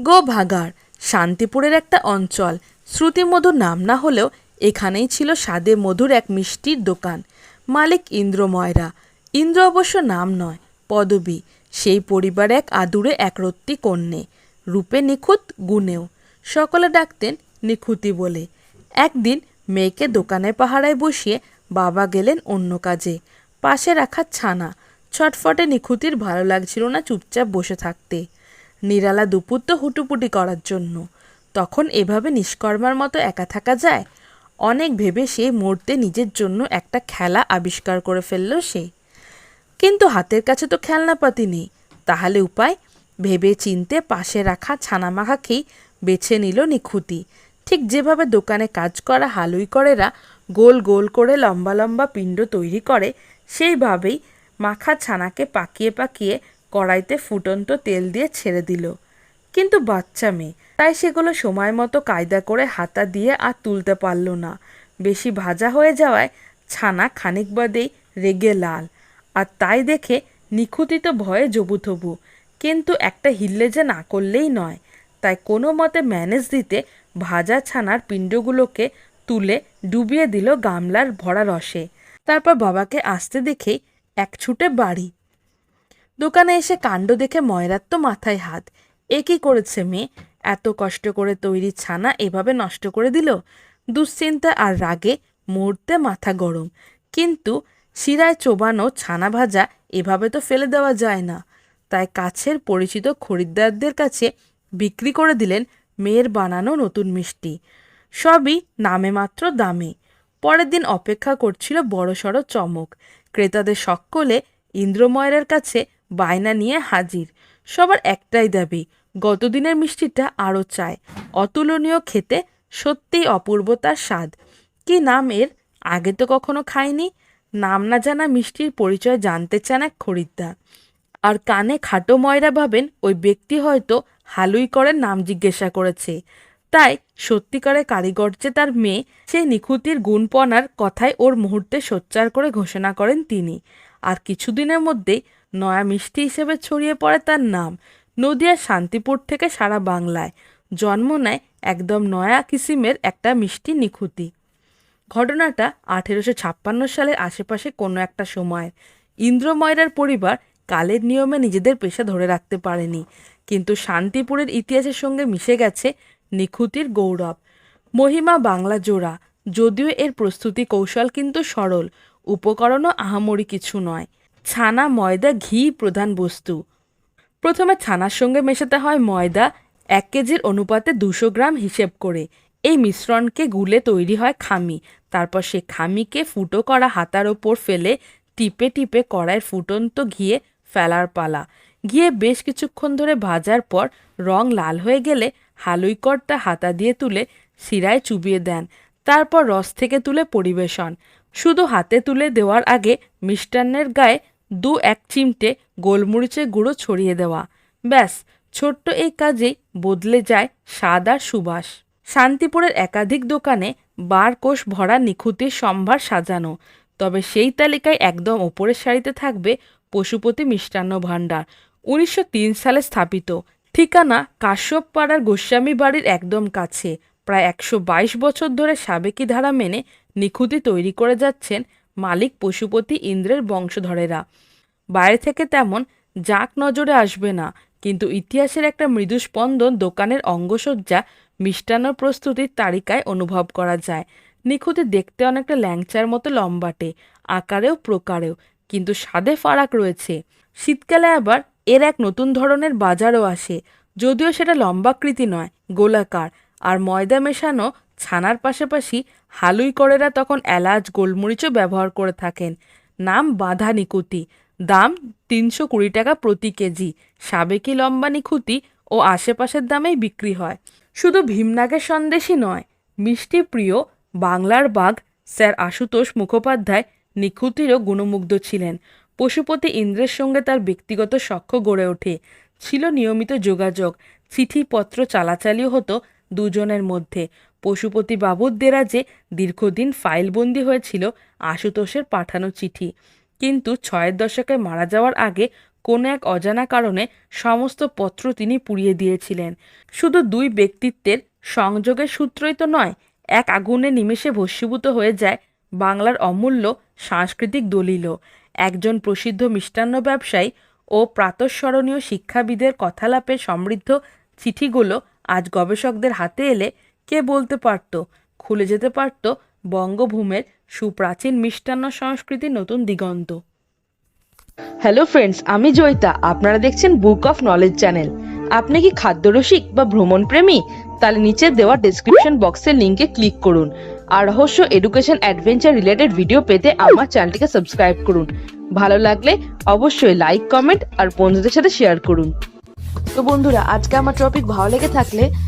গো ভাগাড়, শান্তিপুরের একটা অঞ্চল। শ্রুতিমধুর নাম না হলেও এখানেই ছিল স্বাদে মধুর এক মিষ্টির দোকান। মালিক ইন্দ্র ময়রা। ইন্দ্র অবশ্য নাম নয়, পদবী। সেই পরিবার এক আদুরে একরত্তি কন্যে। রূপে নিখুঁত, গুণেও। সকলে ডাকতেন নিখুঁতি বলে। একদিন মেয়েকে দোকানে পাহারায় বসিয়ে বাবা গেলেন অন্য কাজে। পাশে রাখা ছানা। ছটফটে নিখুঁতির ভালো লাগছিল না চুপচাপ বসে থাকতে। নিরালা দুপুর তো হুটুপুটি করার জন্য। তখন এভাবে নিষ্কর্মার মতো একা থাকা যায়? অনেক ভেবে সে মুহূর্তে নিজের জন্য একটা খেলা আবিষ্কার করে ফেলল সে। কিন্তু হাতের কাছে তো খেলনাপাতি নেই। তাহলে উপায়? ভেবে চিনতে পাশে রাখা ছানামাখাকেই বেছে নিল নিখুঁতি। ঠিক যেভাবে দোকানে কাজ করা হালুই করেরা গোল গোল করে লম্বা লম্বা পিণ্ড তৈরি করে, সেইভাবেই মাখা ছানাকে পাকিয়ে পাকিয়ে কড়াইতে ফুটন্ত তেল দিয়ে ছেড়ে দিল। কিন্তু বাচ্চা মেয়ে, তাই সেগুলো সময় মতো কায়দা করে হাতা দিয়ে আর তুলতে পারল না। বেশি ভাজা হয়ে যাওয়ায় ছানা খানিক বাদেই রেগে লাল। আর তাই দেখে নিখুঁতিত ভয়ে জবুথবু। কিন্তু একটা হিললে যে না করলেই নয়। তাই কোনো মতে ম্যানেজ দিতে ভাজা ছানার পিণ্ডগুলোকে তুলে ডুবিয়ে দিল গামলার ভরা রসে। তারপর বাবাকে আসতে দেখেই এক ছুটে বাড়ি। দোকানে এসে কাণ্ড দেখে ময়রার তো মাথায় হাত। এ কি করেছে মেয়ে? এত কষ্ট করে তৈরি ছানা এভাবে নষ্ট করে দিল? দুশ্চিন্তা আর রাগে মুহূর্তে মাথা গরম। কিন্তু শিরায় চোবানো ছানা ভাজা এভাবে তো ফেলে দেওয়া যায় না। তাই কাছের পরিচিত খরিদ্দারদের কাছে বিক্রি করে দিলেন মেয়ের বানানো নতুন মিষ্টি। সবই নামে মাত্র দামে। পরের দিন অপেক্ষা করছিল বড়সড় চমক। ক্রেতাদের সকলে ইন্দ্রময়রের কাছে বায়না নিয়ে হাজির। সবার একটাই দাবি, গতদিনের মিষ্টিটা আরও চায় অতুলনীয় খেতে সত্যিই অপূর্ব তার স্বাদ। কি নাম এর? আগে তো কখনো খায়নি নাম না জানা মিষ্টির পরিচয় জানতে চান এক খরিদ্দার। আর কানে খাটো ময়রা ভাবেন ওই ব্যক্তি হয়তো হালুই করের নাম জিজ্ঞাসা করেছে। তাই সত্যিকারে কারিগর যে তার মেয়ে, সেই নিখুঁতির গুণপনার কথায় ওর মুহূর্তে সোচ্চার করে ঘোষণা করেন তিনি। আর কিছুদিনের মধ্যেই নয়া মিষ্টি হিসেবে ছড়িয়ে পড়ে তার নাম, নদিয়ার শান্তিপুর থেকে সারা বাংলায়। জন্ম নেয় একদম নয়া কিসিমের একটা মিষ্টি নিখুঁতি। ঘটনাটা আঠেরোশো ছাপ্পান্ন সালের আশেপাশে কোনো একটা সময় ইন্দ্রময়রার পরিবার কালের নিয়মে নিজেদের পেশা ধরে রাখতে পারেনি, কিন্তু শান্তিপুরের ইতিহাসের সঙ্গে মিশে গেছে নিখুঁতির গৌরব। মহিমা বাংলা জোড়া, যদিও এর প্রস্তুতি কৌশল কিন্তু সরল, উপকরণও আহামরি কিছু নয়। ছানা, ময়দা, ঘি প্রধান বস্তু। প্রথমে ছানার সঙ্গে মেশাতে হয় ময়দা, এক কেজির অনুপাতে দুশো গ্রাম হিসেব করে। এই মিশ্রণকে গুলে তৈরি হয় খামি। তারপর সে খামিকে ফুটো করা হাতার ওপর ফেলে টিপে টিপে কড়াইয়ের ফুটন্ত ঘিয়ে ফেলার পালা। ঘিয়ে বেশ কিছুক্ষণ ধরে ভাজার পর রং লাল হয়ে গেলে হালুইকরটা হাতা দিয়ে তুলে শিরায় চুবিয়ে দেন। তারপর রস থেকে তুলে পরিবেশন। শুধু হাতে তুলে দেওয়ার আগে মিষ্টান্নের গায়ে দু এক চিমটে গোলমরিচের গুঁড়ো ছড়িয়ে দেওয়া। ব্যাস, ছোট্ট এই কাজেই বদলে যায় স্বাদ আর সুবাস। শান্তিপুরের একাধিক দোকানে বার কোষ ভরা নিখুঁতির সম্ভার সাজানো, তবে সেই তালিকায় একদম ওপরের সারিতে থাকবে পশুপতি মিষ্টান্ন ভাণ্ডার। উনিশশো তিন সালে স্থাপিত। ঠিকানা কাশ্যপপাড়ার গোস্বামী বাড়ির একদম কাছে। প্রায় একশো বাইশ বছর ধরে সাবেকি ধারা মেনে নিখুঁতি তৈরি করে যাচ্ছেন মালিক পশুপতি ইন্দ্রের বংশধরেরা। বাইরে থেকে তেমন জাঁক নজরে আসবে না, কিন্তু ইতিহাসের একটা মৃদু স্পন্দন দোকানের অঙ্গসজ্জা মিষ্টান্ন প্রস্তুতির তালিকায় অনুভব করা যায়। নিখুঁতি দেখতে অনেকটা ল্যাংচার মতো লম্বাটে, আকারেও প্রকারেও, কিন্তু স্বাদে ফারাক রয়েছে। শীতকালে আবার এর এক নতুন ধরনের বাজারও আসে, যদিও সেটা লম্বাকৃতি নয়, গোলাকার, আর ময়দা মেশানো ছানার পাশাপাশি হালুই করেরা তখন এলাচ, গোলমরিচও ব্যবহার করে থাকেন। নাম বাঁধা নিকুতি দাম তিনশো কুড়ি টাকা প্রতি কেজি। সাবেকি লম্বা নিখুঁতি ও আশেপাশের দামেই বিক্রি হয়। শুধু ভীমনাগের সন্দেশই নয়, মিষ্টি প্রিয় বাংলার বাঘ স্যার আশুতোষ মুখোপাধ্যায় নিখুঁতিরও গুণমুগ্ধ ছিলেন। পশুপতি ইন্দ্রের সঙ্গে তার ব্যক্তিগত সখ্য গড়ে ওঠে। ছিল নিয়মিত যোগাযোগ, চিঠিপত্র চালাচালিও হতো দুজনের মধ্যে। পশুপতি বাবুর দেরাজে দীর্ঘদিন ফাইলবন্দি হয়েছিল, আশুতোষের পাঠানো চিঠি। কিন্তু ছয়ের দশকে মারা যাওয়ার আগে কোনো এক অজানা কারণে সমস্ত পত্র তিনি পুড়িয়ে দিয়েছিলেন। শুধু দুই ব্যক্তিত্বের সংযোগের সূত্রই তো নয়, এক আগুনে নিমেষে ভস্মীভূত হয়ে যায় বাংলার অমূল্য সাংস্কৃতিক দলিলও। একজন প্রসিদ্ধ মিষ্টান্ন ব্যবসায়ী ও প্রাতঃস্মরণীয় শিক্ষাবিদের কথালাপের সমৃদ্ধ চিঠিগুলো আজ গবেষকদের হাতে এলে কে বলতে পারত? খুলে যেতে পারত বঙ্গভূমের সুপ্রাচীন মিষ্টান্ন সংস্কৃতির নতুন দিগন্ত। হ্যালো ফ্রেন্ডস, আমি জয়িতা। আপনারা দেখছেন বুক অফ নলেজ চ্যানেল। আপনি কি খাদ্যরসিক বা ভ্রমণ প্রেমী তাহলে নিচে দেওয়া ডেসক্রিপশন বক্সের লিঙ্কে ক্লিক করুন। আর রহস্য, এডুকেশন, অ্যাডভেঞ্চার রিলেটেড ভিডিও পেতে আমার চ্যানেলটিকে সাবস্ক্রাইব করুন। ভালো লাগলে অবশ্যই লাইক, কমেন্ট আর বন্ধুদের সাথে শেয়ার করুন। তো বন্ধুরা, আজকে আমার টপিক ভালো লেগে থাকলে